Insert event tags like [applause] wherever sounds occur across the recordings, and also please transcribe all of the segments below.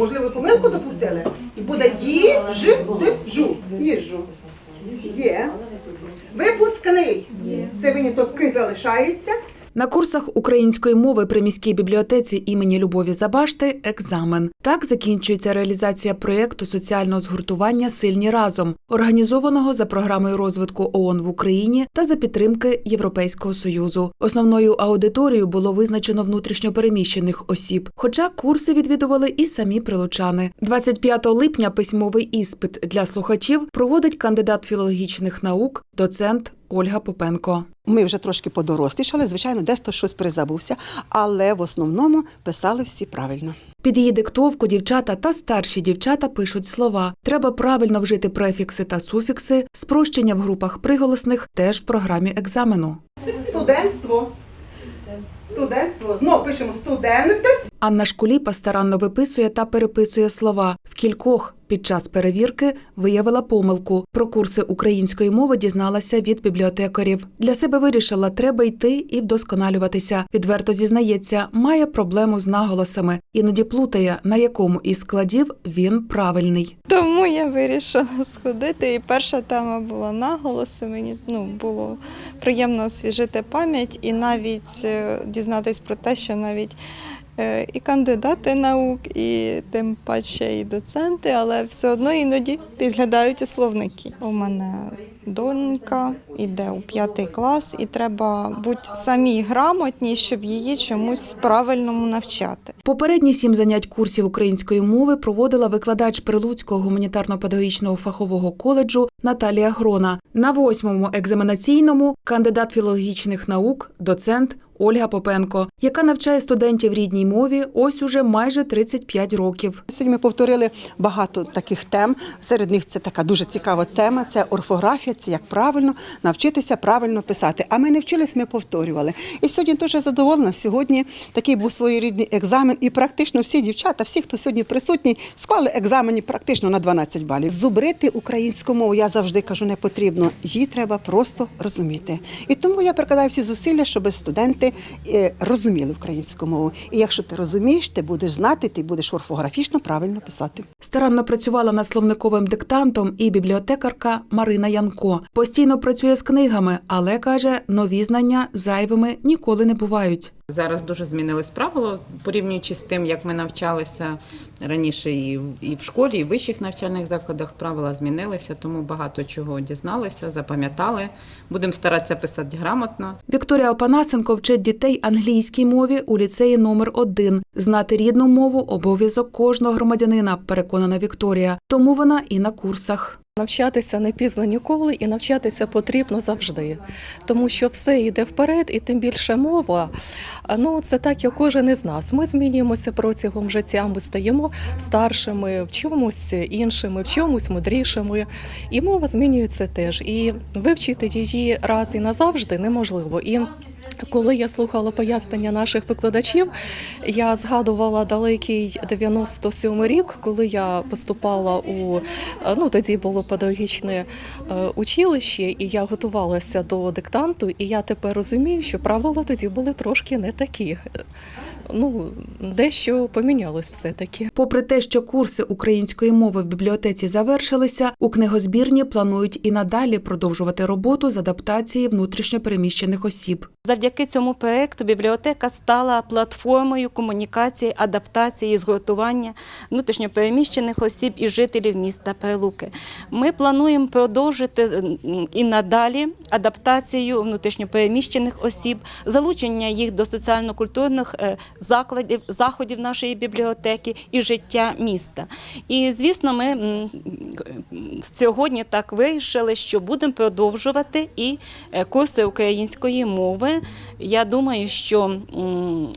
можливо, помилку допустили. І буде їжу. Їжу. Є. Випускний. Це виняток «ки» залишається. На курсах української мови при міській бібліотеці імені Любові Забашти екзамен. Так закінчується реалізація проєкту соціального згуртування Сильні разом, організованого за програмою розвитку ООН в Україні та за підтримки Європейського союзу. Основною аудиторією було визначено внутрішньопереміщених осіб, хоча курси відвідували і самі прилучани. 25 липня письмовий іспит для слухачів проводить кандидат філологічних наук, доцент Ольга Попенко. Ми вже трошки подорослішали, звичайно, десь то щось призабувся, але в основному писали всі правильно. Під її диктовку дівчата та старші дівчата пишуть слова. Треба правильно вжити префікси та суфікси, спрощення в групах приголосних теж в програмі екзамену. Студентство. Студентство. Знову пишемо студент. Анна Шкуліпа старанно виписує та переписує слова. В кількох під час перевірки виявила помилку. Про курси української мови дізналася від бібліотекарів. Для себе вирішила, треба йти і вдосконалюватися. Відверто зізнається, має проблему з наголосами. Іноді плутає, на якому із складів він правильний. Тому я вирішила [laughs] сходити. І перша тема була наголоси. Мені ну, було приємно освіжити пам'ять і навіть е, дізнатись про те, що навіть і кандидати наук, і тим паче і доценти, але все одно іноді підглядають у словники. У мене донька іде у п'ятий клас, і треба бути самій грамотній, щоб її чомусь правильному навчати. Попередні сім занять курсів української мови проводила викладач Прилуцького гуманітарно-педагогічного фахового коледжу Наталія Грона. На восьмому екзаменаційному кандидат філологічних наук, доцент Ольга Попенко, яка навчає студентів рідній мові ось уже майже 35 років. Сьогодні ми повторили багато таких тем. Серед них це така дуже цікава тема. Це орфографія, це як правильно навчитися правильно писати. А ми не вчились, ми повторювали. І сьогодні дуже задоволена. Сьогодні такий був своєрідний екзамен, і практично всі дівчата, всі, хто сьогодні присутній, склали екзамені практично на 12 балів. Зубрити українську мову я завжди кажу не потрібно. Її треба просто розуміти. І тому я прикладаю всі зусилля, щоб студенти е, розуміли українську мову. І якщо ти розумієш, ти будеш знати, ти будеш орфографічно правильно писати. Старанно працювала над словниковим диктантом і бібліотекарка Марина Янко. Постійно працює з книгами, але каже, нові знання зайвими ніколи не бувають. Зараз дуже змінились правила, порівнюючи з тим, як ми навчалися раніше і і в школі, і в вищих навчальних закладах. Правила змінилися, тому багато чого дізналися, запам'ятали. Будемо старатися писати грамотно. Вікторія Опанасенко вчить дітей англійській мові у ліцеї номер 1 Знати рідну мову обов'язок кожного громадянина, переконана Вікторія. Тому вона і на курсах. Навчатися не пізно ніколи, і навчатися потрібно завжди, тому що все йде вперед, і тим більше мова. Ну це так, як кожен із нас. Ми змінюємося протягом життя. Ми стаємо старшими, в чомусь іншими, в чомусь мудрішими. І мова змінюється теж. І вивчити її раз і назавжди неможливо. І коли я слухала пояснення наших викладачів, я згадувала далекий 97 рік, коли я поступала у ну тоді було педагогічне е, училище, і я готувалася до диктанту. І я тепер розумію, що правила тоді були трошки не такі. Ну, дещо помінялось все таки. Попри те, що курси української мови в бібліотеці завершилися, у книгозбірні планують і надалі продовжувати роботу з адаптації внутрішньопереміщених осіб. Завдяки цьому проекту бібліотека стала платформою комунікації, адаптації згуртування внутрішньопереміщених осіб і жителів міста Прилуки. Ми плануємо продовжити і надалі адаптацію внутрішньопереміщених осіб, залучення їх до соціально-культурних е, закладів, заходів нашої бібліотеки і життя міста. І звісно, ми сьогодні так вирішили, що будемо продовжувати і е, курси української мови. Я думаю, що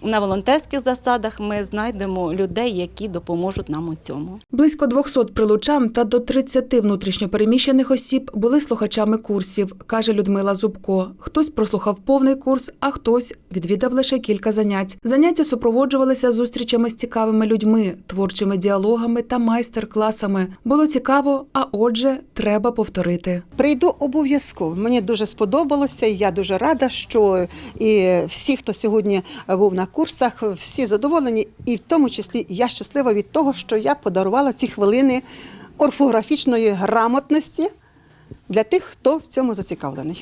на волонтерських засадах ми знайдемо людей, які допоможуть нам у цьому. Близько 200 прилучан та до 30 внутрішньопереміщених осіб були слухачами курсів, каже Людмила Зубко. Хтось прослухав повний курс, а хтось відвідав лише кілька занять. Заняття супроводжувалися зустрічами з цікавими людьми, творчими діалогами та майстер-класами. Було цікаво, а отже, треба повторити. Прийду обов'язково. Мені дуже сподобалося, і я дуже рада, що І всі, хто сьогодні був на курсах, всі задоволені, і в тому числі я щаслива від того, що я подарувала ці хвилини орфографічної грамотності для тих, хто в цьому зацікавлений.